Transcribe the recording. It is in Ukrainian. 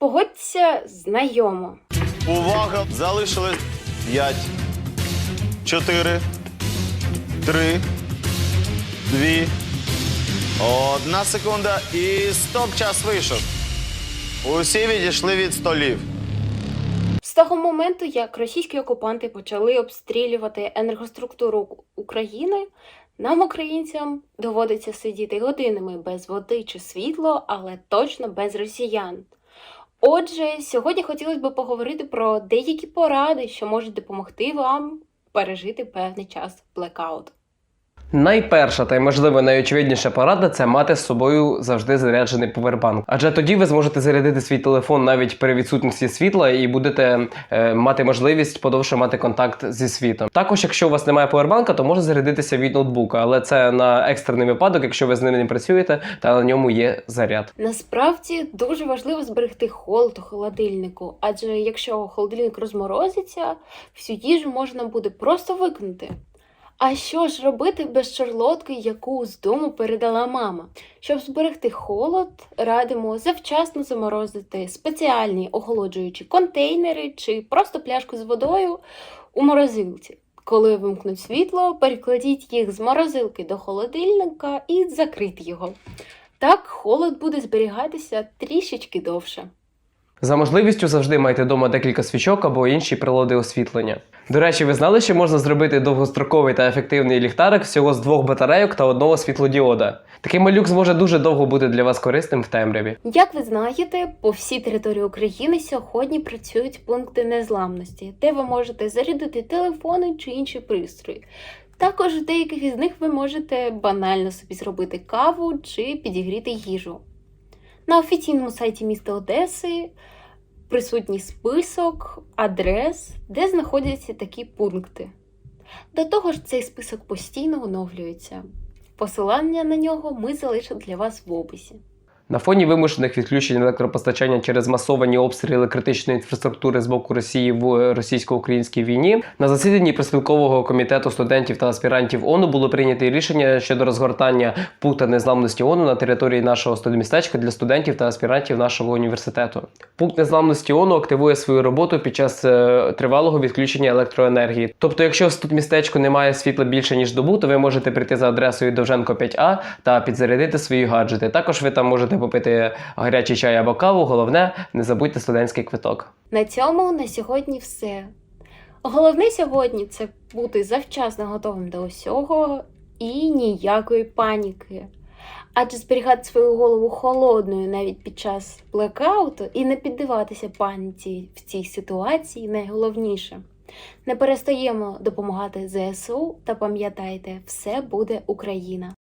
Погодься знайомо. Увага! Залишилось 5, 4, 3, 2, одна секунда і стоп, час вийшов. Усі відійшли від столів. З того моменту, як російські окупанти почали обстрілювати енергоструктуру України, нам, українцям, доводиться сидіти годинами без води чи світло, але точно без росіян. Отже, сьогодні хотілося б поговорити про деякі поради, що можуть допомогти вам пережити певний час блекаут. Найперша та й можливо найочевидніша порада це мати з собою завжди заряджений повербанк. Адже тоді ви зможете зарядити свій телефон навіть при відсутності світла і будете е, мати можливість подовше мати контакт зі світом. Також, якщо у вас немає повербанка, то може зарядитися від ноутбука, але це на екстрений випадок, якщо ви з ним не працюєте та на ньому є заряд. Насправді дуже важливо зберегти холод у холодильнику, адже якщо холодильник розморозиться, всю їжу можна буде просто викинути. А що ж робити без шарлотки, яку з дому передала мама? Щоб зберегти холод, радимо завчасно заморозити спеціальні охолоджуючі контейнери чи просто пляшку з водою у морозилці. Коли вимкнуть світло, перекладіть їх з морозилки до холодильника і закрийте його. Так холод буде зберігатися трішечки довше. За можливістю завжди майте вдома декілька свічок або інші прилади освітлення. До речі, ви знали, що можна зробити довгостроковий та ефективний ліхтарик всього з двох батарейок та одного світлодіода. Такий малюк зможе дуже довго бути для вас корисним в темряві. Як ви знаєте, по всій території України сьогодні працюють пункти незламності, де ви можете зарядити телефони чи інші пристрої. Також в деяких із них ви можете банально собі зробити каву чи підігріти їжу. На офіційному сайті міста Одеси присутній список адрес, де знаходяться такі пункти. До того ж, цей список постійно оновлюється. Посилання на нього ми залишимо для вас в описі. На фоні вимушених відключень електропостачання через масовані обстріли критичної інфраструктури з боку Росії в російсько-українській війні на засіданні проспілкового комітету студентів та аспірантів ОНУ було прийнято рішення щодо розгортання пункту незламності ОНУ на території нашого студмістечка для студентів та аспірантів нашого університету. Пункт незламності ОНУ активує свою роботу під час е, тривалого відключення електроенергії. Тобто, якщо в студмістечку немає світла більше ніж добу, то ви можете прийти за адресою Довженко 5А та підзарядити свої гаджети. Також ви там можете попити гарячий чай або каву. Головне, не забудьте студентський квиток. На цьому на сьогодні все. Головне сьогодні це бути завчасно готовим до усього і ніякої паніки. Адже зберігати свою голову холодною навіть під час блекауту і не піддаватися паніці в цій ситуації найголовніше. Не перестаємо допомагати ЗСУ та пам'ятайте, все буде Україна!